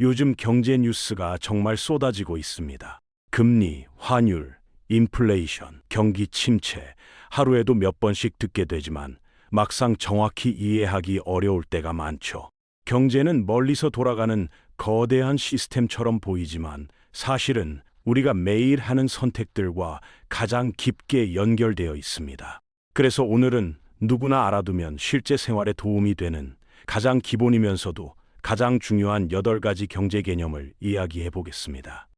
요즘 경제 뉴스가 정말 쏟아지고 있습니다. 금리, 환율, 인플레이션, 경기 침체, 하루에도 몇 번씩 듣게 되지만 막상 정확히 이해하기 어려울 때가 많죠. 경제는 멀리서 돌아가는 거대한 시스템처럼 보이지만 사실은 우리가 매일 하는 선택들과 가장 깊게 연결되어 있습니다. 그래서 오늘은 누구나 알아두면 실제 생활에 도움이 되는 가장 기본이면서도 가장 중요한 8가지 경제 개념을 이야기해 보겠습니다.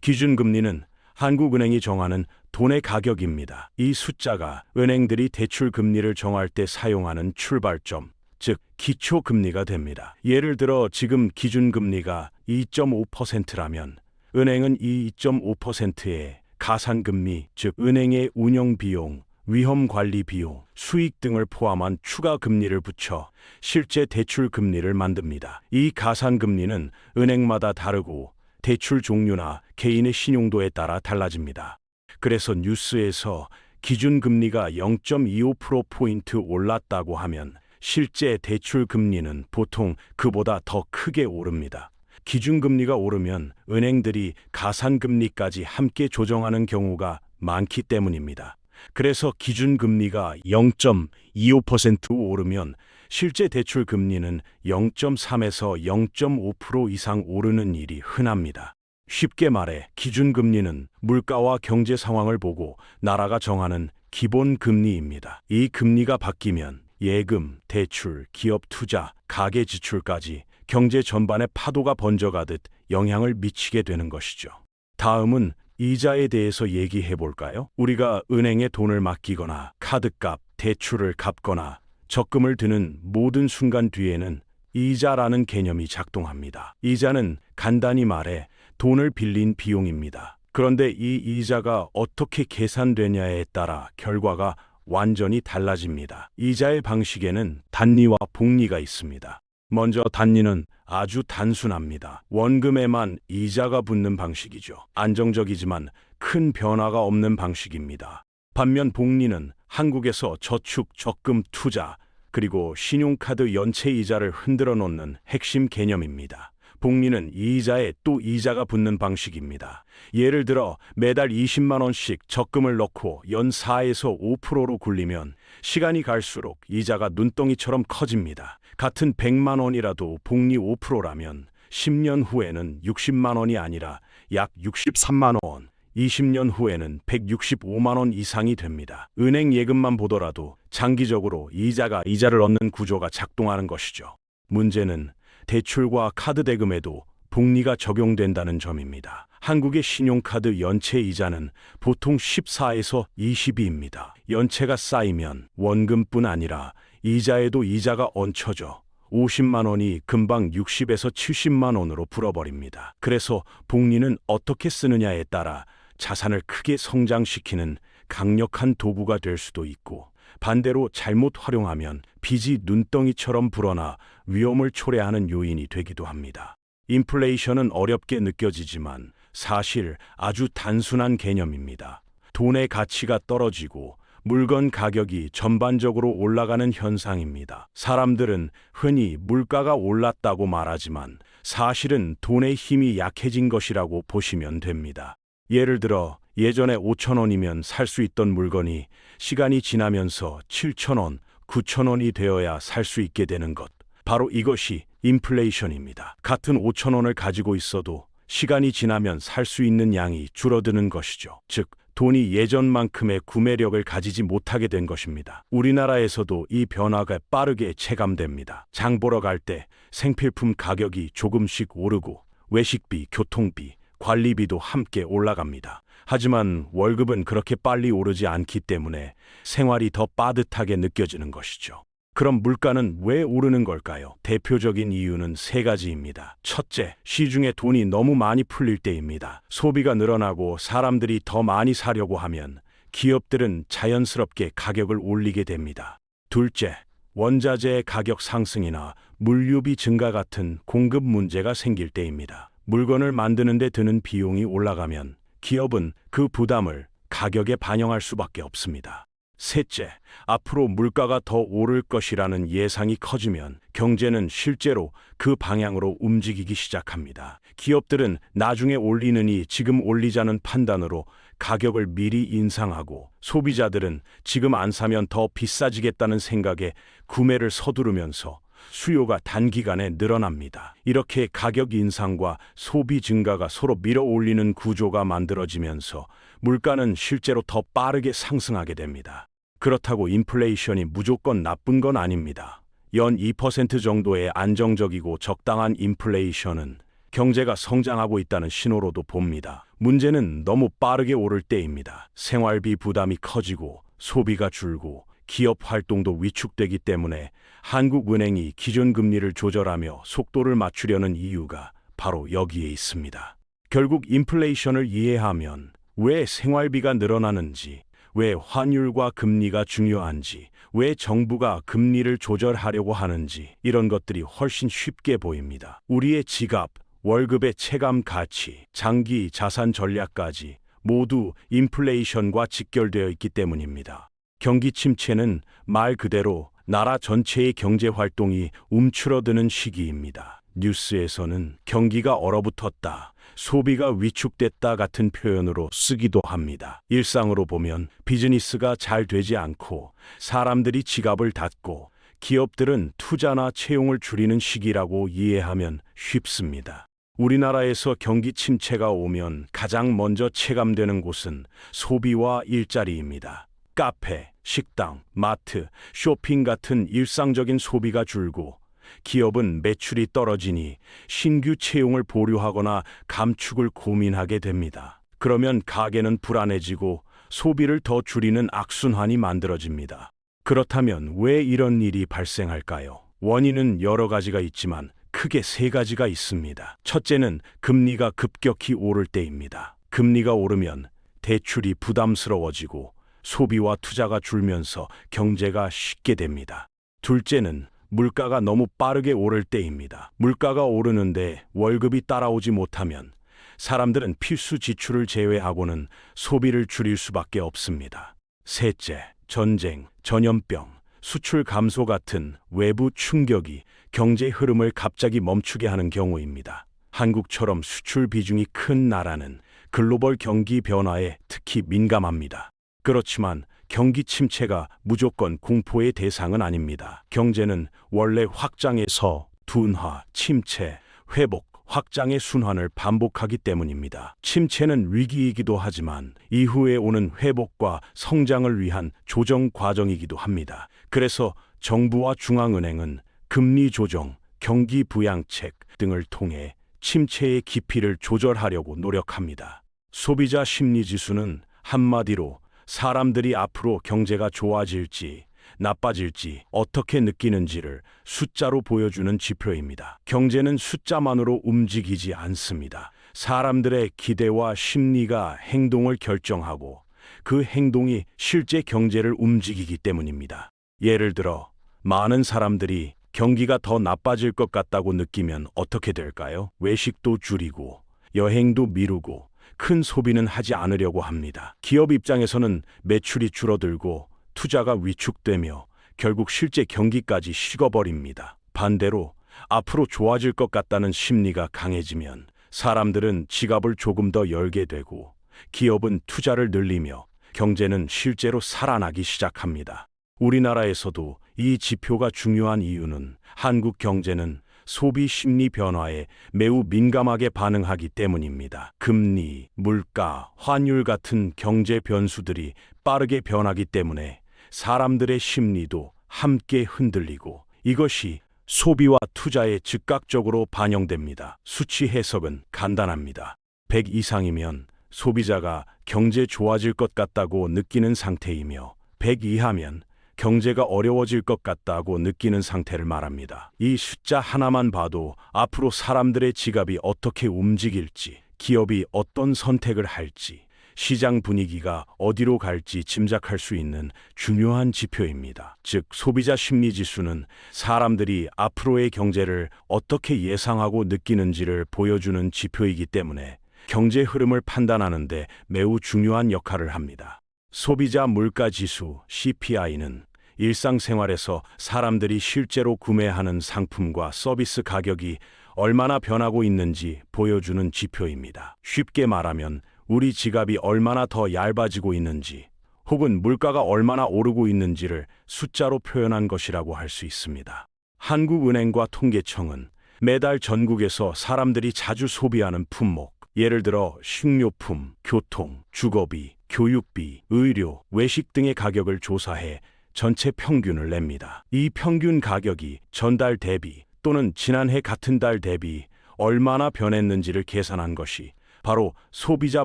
기준금리는 한국은행이 정하는 돈의 가격입니다. 이 숫자가 은행들이 대출 금리를 정할 때 사용하는 출발점, 즉 기초 금리가 됩니다. 예를 들어 지금 기준 금리가 2.5%라면 은행은 이 2.5%에 가산금리, 즉 은행의 운영 비용, 위험 관리 비용, 수익 등을 포함한 추가 금리를 붙여 실제 대출 금리를 만듭니다. 이 가산 금리는 은행마다 다르고 대출 종류나 개인의 신용도에 따라 달라집니다. 그래서 뉴스에서 기준 금리가 0.25%포인트 올랐다고 하면 실제 대출 금리는 보통 그보다 더 크게 오릅니다. 기준금리가 오르면 은행들이 가산금리까지 함께 조정하는 경우가 많기 때문입니다. 그래서 기준금리가 0.25% 오르면 실제 대출 금리는 0.3에서 0.5% 이상 오르는 일이 흔합니다. 쉽게 말해 기준금리는 물가와 경제 상황을 보고 나라가 정하는 기본 금리입니다. 이 금리가 바뀌면 예금, 대출, 기업 투자, 가계 지출까지 경제 전반에 파도가 번져가듯 영향을 미치게 되는 것이죠. 다음은 이자에 대해서 얘기해 볼까요? 우리가 은행에 돈을 맡기거나 카드값, 대출을 갚거나 적금을 드는 모든 순간 뒤에는 이자라는 개념이 작동합니다. 이자는 간단히 말해 돈을 빌린 비용입니다. 그런데 이 이자가 어떻게 계산되냐에 따라 결과가 완전히 달라집니다. 이자의 방식에는 단리와 복리가 있습니다. 먼저 단리는 아주 단순합니다. 원금에만 이자가 붙는 방식이죠. 안정적이지만 큰 변화가 없는 방식입니다. 반면 복리는 한국에서 저축, 적금, 투자, 그리고 신용카드 연체 이자를 흔들어 놓는 핵심 개념입니다. 복리는 이자에 또 이자가 붙는 방식입니다. 예를 들어 매달 20만 원씩 적금을 넣고 연 4에서 5%로 굴리면 시간이 갈수록 이자가 눈덩이처럼 커집니다. 같은 100만 원이라도 복리 5%라면 10년 후에는 60만 원이 아니라 약 63만 원, 20년 후에는 165만 원 이상이 됩니다. 은행 예금만 보더라도 장기적으로 이자가 이자를 얻는 구조가 작동하는 것이죠. 문제는 대출과 카드 대금에도 복리가 적용된다는 점입니다. 한국의 신용카드 연체 이자는 보통 14에서 22입니다. 연체가 쌓이면 원금뿐 아니라 이자에도 이자가 얹혀져 50만 원이 금방 60에서 70만 원으로 불어버립니다. 그래서 복리는 어떻게 쓰느냐에 따라 자산을 크게 성장시키는 강력한 도구가 될 수도 있고 반대로 잘못 활용하면 빚이 눈덩이처럼 불어나 위험을 초래하는 요인이 되기도 합니다. 인플레이션은 어렵게 느껴지지만 사실 아주 단순한 개념입니다. 돈의 가치가 떨어지고 물건 가격이 전반적으로 올라가는 현상입니다. 사람들은 흔히 물가가 올랐다고 말하지만 사실은 돈의 힘이 약해진 것이라고 보시면 됩니다. 예를 들어 예전에 5천 원이면 살 수 있던 물건이 시간이 지나면서 7천 원, 9천 원이 되어야 살 수 있게 되는 것. 바로 이것이 인플레이션입니다. 같은 5천 원을 가지고 있어도 시간이 지나면 살 수 있는 양이 줄어드는 것이죠. 즉, 돈이 예전만큼의 구매력을 가지지 못하게 된 것입니다. 우리나라에서도 이 변화가 빠르게 체감됩니다. 장 보러 갈 때 생필품 가격이 조금씩 오르고 외식비, 교통비, 관리비도 함께 올라갑니다. 하지만 월급은 그렇게 빨리 오르지 않기 때문에 생활이 더 빠듯하게 느껴지는 것이죠. 그럼 물가는 왜 오르는 걸까요? 대표적인 이유는 세 가지입니다. 첫째, 시중에 돈이 너무 많이 풀릴 때입니다. 소비가 늘어나고 사람들이 더 많이 사려고 하면 기업들은 자연스럽게 가격을 올리게 됩니다. 둘째, 원자재의 가격 상승이나 물류비 증가 같은 공급 문제가 생길 때입니다. 물건을 만드는 데 드는 비용이 올라가면 기업은 그 부담을 가격에 반영할 수밖에 없습니다. 셋째, 앞으로 물가가 더 오를 것이라는 예상이 커지면 경제는 실제로 그 방향으로 움직이기 시작합니다. 기업들은 나중에 올리느니 지금 올리자는 판단으로 가격을 미리 인상하고 소비자들은 지금 안 사면 더 비싸지겠다는 생각에 구매를 서두르면서 수요가 단기간에 늘어납니다. 이렇게 가격 인상과 소비 증가가 서로 밀어 올리는 구조가 만들어지면서 물가는 실제로 더 빠르게 상승하게 됩니다. 그렇다고 인플레이션이 무조건 나쁜 건 아닙니다. 연 2% 정도의 안정적이고 적당한 인플레이션은 경제가 성장하고 있다는 신호로도 봅니다. 문제는 너무 빠르게 오를 때입니다. 생활비 부담이 커지고 소비가 줄고 기업 활동도 위축되기 때문에 한국은행이 기준금리를 조절하며 속도를 맞추려는 이유가 바로 여기에 있습니다. 결국 인플레이션을 이해하면 왜 생활비가 늘어나는지, 왜 환율과 금리가 중요한지, 왜 정부가 금리를 조절하려고 하는지 이런 것들이 훨씬 쉽게 보입니다. 우리의 지갑, 월급의 체감 가치, 장기 자산 전략까지 모두 인플레이션과 직결되어 있기 때문입니다. 경기 침체는 말 그대로 나라 전체의 경제 활동이 움츠러드는 시기입니다. 뉴스에서는 경기가 얼어붙었다, 소비가 위축됐다 같은 표현으로 쓰기도 합니다. 일상으로 보면 비즈니스가 잘 되지 않고 사람들이 지갑을 닫고 기업들은 투자나 채용을 줄이는 시기라고 이해하면 쉽습니다. 우리나라에서 경기 침체가 오면 가장 먼저 체감되는 곳은 소비와 일자리입니다. 카페, 식당, 마트, 쇼핑 같은 일상적인 소비가 줄고 기업은 매출이 떨어지니 신규 채용을 보류하거나 감축을 고민하게 됩니다. 그러면 가게는 불안해지고 소비를 더 줄이는 악순환이 만들어집니다. 그렇다면 왜 이런 일이 발생할까요? 원인은 여러 가지가 있지만 크게 세 가지가 있습니다. 첫째는 금리가 급격히 오를 때입니다. 금리가 오르면 대출이 부담스러워지고 소비와 투자가 줄면서 경제가 쉽게 됩니다. 둘째는 물가가 너무 빠르게 오를 때입니다. 물가가 오르는데 월급이 따라오지 못하면 사람들은 필수 지출을 제외하고는 소비를 줄일 수밖에 없습니다. 셋째, 전쟁, 전염병, 수출 감소 같은 외부 충격이 경제 흐름을 갑자기 멈추게 하는 경우입니다. 한국처럼 수출 비중이 큰 나라는 글로벌 경기 변화에 특히 민감합니다. 그렇지만 경기 침체가 무조건 공포의 대상은 아닙니다. 경제는 원래 확장에서 둔화, 침체, 회복, 확장의 순환을 반복하기 때문입니다. 침체는 위기이기도 하지만 이후에 오는 회복과 성장을 위한 조정 과정이기도 합니다. 그래서 정부와 중앙은행은 금리 조정, 경기 부양책 등을 통해 침체의 깊이를 조절하려고 노력합니다. 소비자 심리 지수는 한마디로 사람들이 앞으로 경제가 좋아질지 나빠질지 어떻게 느끼는지를 숫자로 보여주는 지표입니다. 경제는 숫자만으로 움직이지 않습니다. 사람들의 기대와 심리가 행동을 결정하고 그 행동이 실제 경제를 움직이기 때문입니다. 예를 들어, 많은 사람들이 경기가 더 나빠질 것 같다고 느끼면 어떻게 될까요? 외식도 줄이고, 여행도 미루고, 큰 소비는 하지 않으려고 합니다. 기업 입장에서는 매출이 줄어들고 투자가 위축되며 결국 실제 경기까지 식어버립니다. 반대로 앞으로 좋아질 것 같다는 심리가 강해지면 사람들은 지갑을 조금 더 열게 되고 기업은 투자를 늘리며 경제는 실제로 살아나기 시작합니다. 우리나라에서도 이 지표가 중요한 이유는 한국 경제는 소비 심리 변화에 매우 민감하게 반응하기 때문입니다. 금리, 물가, 환율 같은 경제 변수들이 빠르게 변하기 때문에 사람들의 심리도 함께 흔들리고 이것이 소비와 투자에 즉각적으로 반영됩니다. 수치 해석은 간단합니다. 100 이상이면 소비자가 경제 좋아질 것 같다고 느끼는 상태이며 100 이하면 경제가 어려워질 것 같다고 느끼는 상태를 말합니다. 이 숫자 하나만 봐도 앞으로 사람들의 지갑이 어떻게 움직일지, 기업이 어떤 선택을 할지, 시장 분위기가 어디로 갈지 짐작할 수 있는 중요한 지표입니다. 즉, 소비자 심리 지수는 사람들이 앞으로의 경제를 어떻게 예상하고 느끼는지를 보여주는 지표이기 때문에 경제 흐름을 판단하는데 매우 중요한 역할을 합니다. 소비자 물가 지수 CPI는 일상생활에서 사람들이 실제로 구매하는 상품과 서비스 가격이 얼마나 변하고 있는지 보여주는 지표입니다. 쉽게 말하면 우리 지갑이 얼마나 더 얇아지고 있는지 혹은 물가가 얼마나 오르고 있는지를 숫자로 표현한 것이라고 할 수 있습니다. 한국은행과 통계청은 매달 전국에서 사람들이 자주 소비하는 품목, 예를 들어 식료품, 교통, 주거비, 교육비, 의료, 외식 등의 가격을 조사해 전체 평균을 냅니다. 이 평균 가격이 전달 대비 또는 지난해 같은 달 대비 얼마나 변했는지를 계산한 것이 바로 소비자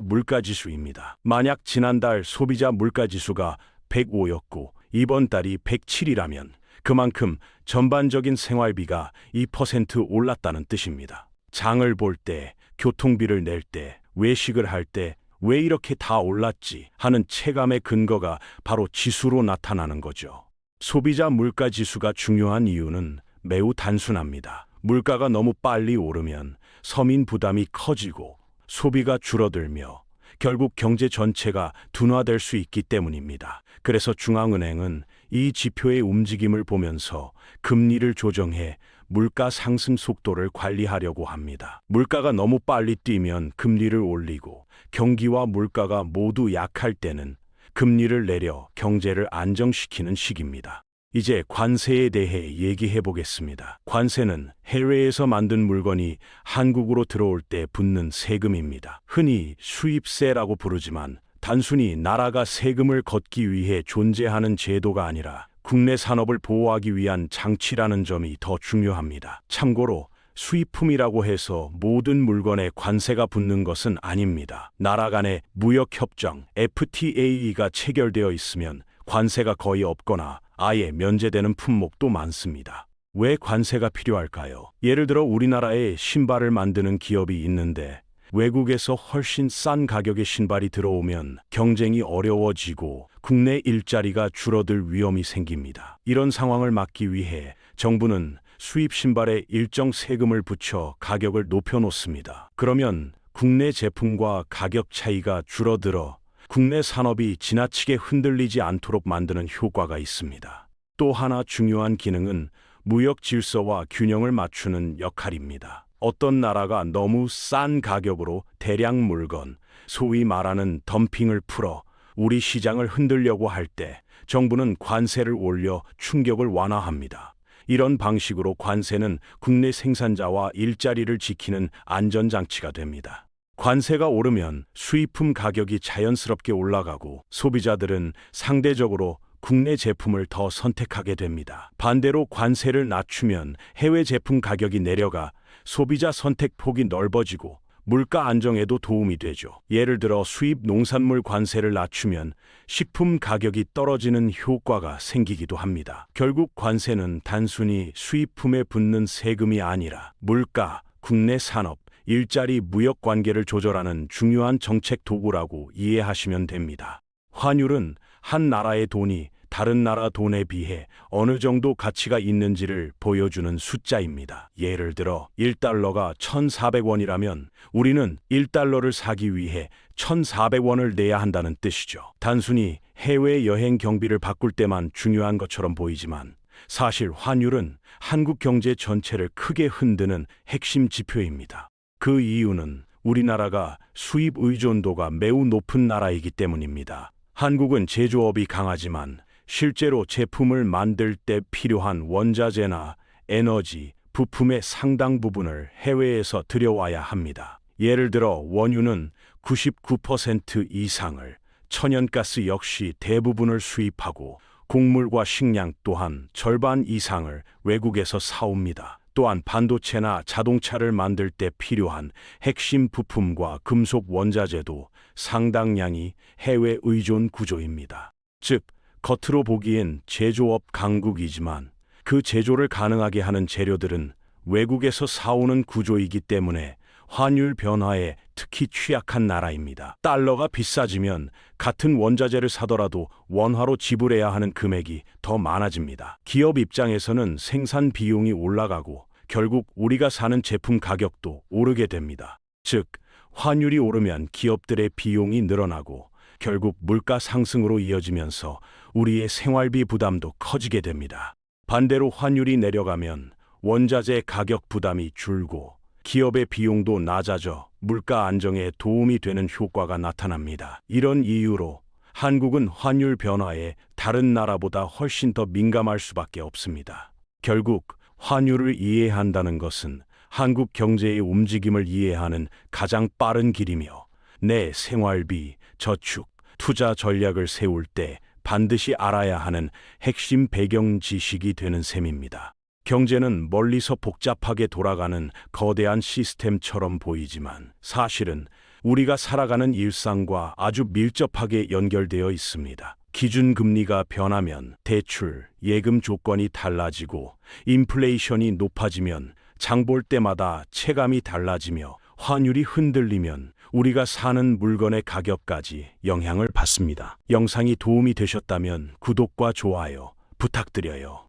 물가 지수입니다. 만약 지난달 소비자 물가 지수가 105였고 이번 달이 107이라면 그만큼 전반적인 생활비가 2% 올랐다는 뜻입니다. 장을 볼 때, 교통비를 낼 때, 외식을 할 때 왜 이렇게 다 올랐지 하는 체감의 근거가 바로 지수로 나타나는 거죠. 소비자 물가 지수가 중요한 이유는 매우 단순합니다. 물가가 너무 빨리 오르면 서민 부담이 커지고 소비가 줄어들며 결국 경제 전체가 둔화될 수 있기 때문입니다. 그래서 중앙은행은 이 지표의 움직임을 보면서 금리를 조정해 물가 상승 속도를 관리하려고 합니다. 물가가 너무 빨리 뛰면 금리를 올리고 경기와 물가가 모두 약할 때는 금리를 내려 경제를 안정시키는 시기입니다. 이제 관세에 대해 얘기해 보겠습니다. 관세는 해외에서 만든 물건이 한국으로 들어올 때 붙는 세금입니다. 흔히 수입세라고 부르지만 단순히 나라가 세금을 걷기 위해 존재하는 제도가 아니라 국내 산업을 보호하기 위한 장치라는 점이 더 중요합니다. 참고로 수입품이라고 해서 모든 물건에 관세가 붙는 것은 아닙니다. 나라 간의 무역협정 FTA가 체결되어 있으면 관세가 거의 없거나 아예 면제되는 품목도 많습니다. 왜 관세가 필요할까요? 예를 들어 우리나라에 신발을 만드는 기업이 있는데 외국에서 훨씬 싼 가격의 신발이 들어오면 경쟁이 어려워지고 국내 일자리가 줄어들 위험이 생깁니다. 이런 상황을 막기 위해 정부는 수입 신발에 일정 세금을 붙여 가격을 높여 놓습니다. 그러면 국내 제품과 가격 차이가 줄어들어 국내 산업이 지나치게 흔들리지 않도록 만드는 효과가 있습니다. 또 하나 중요한 기능은 무역 질서와 균형을 맞추는 역할입니다. 어떤 나라가 너무 싼 가격으로 대량 물건, 소위 말하는 덤핑을 풀어 우리 시장을 흔들려고 할 때 정부는 관세를 올려 충격을 완화합니다. 이런 방식으로 관세는 국내 생산자와 일자리를 지키는 안전장치가 됩니다. 관세가 오르면 수입품 가격이 자연스럽게 올라가고 소비자들은 상대적으로 국내 제품을 더 선택하게 됩니다. 반대로 관세를 낮추면 해외 제품 가격이 내려가 소비자 선택 폭이 넓어지고 물가 안정에도 도움이 되죠. 예를 들어 수입 농산물 관세를 낮추면 식품 가격이 떨어지는 효과가 생기기도 합니다. 결국 관세는 단순히 수입품에 붙는 세금이 아니라 물가, 국내 산업, 일자리 무역 관계를 조절하는 중요한 정책 도구라고 이해하시면 됩니다. 환율은 한 나라의 돈이 다른 나라 돈에 비해 어느 정도 가치가 있는지를 보여주는 숫자입니다. 예를 들어 1달러가 1,400원이라면 우리는 1달러를 사기 위해 1,400원을 내야 한다는 뜻이죠. 단순히 해외 여행 경비를 바꿀 때만 중요한 것처럼 보이지만 사실 환율은 한국 경제 전체를 크게 흔드는 핵심 지표입니다. 그 이유는 우리나라가 수입 의존도가 매우 높은 나라이기 때문입니다. 한국은 제조업이 강하지만 실제로 제품을 만들 때 필요한 원자재나 에너지, 부품의 상당 부분을 해외에서 들여와야 합니다. 예를 들어 원유는 99% 이상을, 천연가스 역시 대부분을 수입하고 곡물과 식량 또한 절반 이상을 외국에서 사옵니다. 또한 반도체나 자동차를 만들 때 필요한 핵심 부품과 금속 원자재도 상당량이 해외 의존 구조입니다. 즉, 겉으로 보기엔 제조업 강국이지만 그 제조를 가능하게 하는 재료들은 외국에서 사오는 구조이기 때문에 환율 변화에 특히 취약한 나라입니다. 달러가 비싸지면 같은 원자재를 사더라도 원화로 지불해야 하는 금액이 더 많아집니다. 기업 입장에서는 생산 비용이 올라가고 결국 우리가 사는 제품 가격도 오르게 됩니다. 즉, 환율이 오르면 기업들의 비용이 늘어나고 결국 물가 상승으로 이어지면서 우리의 생활비 부담도 커지게 됩니다. 반대로 환율이 내려가면 원자재 가격 부담이 줄고 기업의 비용도 낮아져 물가 안정에 도움이 되는 효과가 나타납니다. 이런 이유로 한국은 환율 변화에 다른 나라보다 훨씬 더 민감할 수밖에 없습니다. 결국 환율을 이해한다는 것은 한국 경제의 움직임을 이해하는 가장 빠른 길이며 내 생활비, 저축, 투자 전략을 세울 때 반드시 알아야 하는 핵심 배경 지식이 되는 셈입니다. 경제는 멀리서 복잡하게 돌아가는 거대한 시스템처럼 보이지만 사실은 우리가 살아가는 일상과 아주 밀접하게 연결되어 있습니다. 기준금리가 변하면 대출, 예금 조건이 달라지고 인플레이션이 높아지면 장 볼 때마다 체감이 달라지며 환율이 흔들리면 우리가 사는 물건의 가격까지 영향을 받습니다. 영상이 도움이 되셨다면 구독과 좋아요 부탁드려요.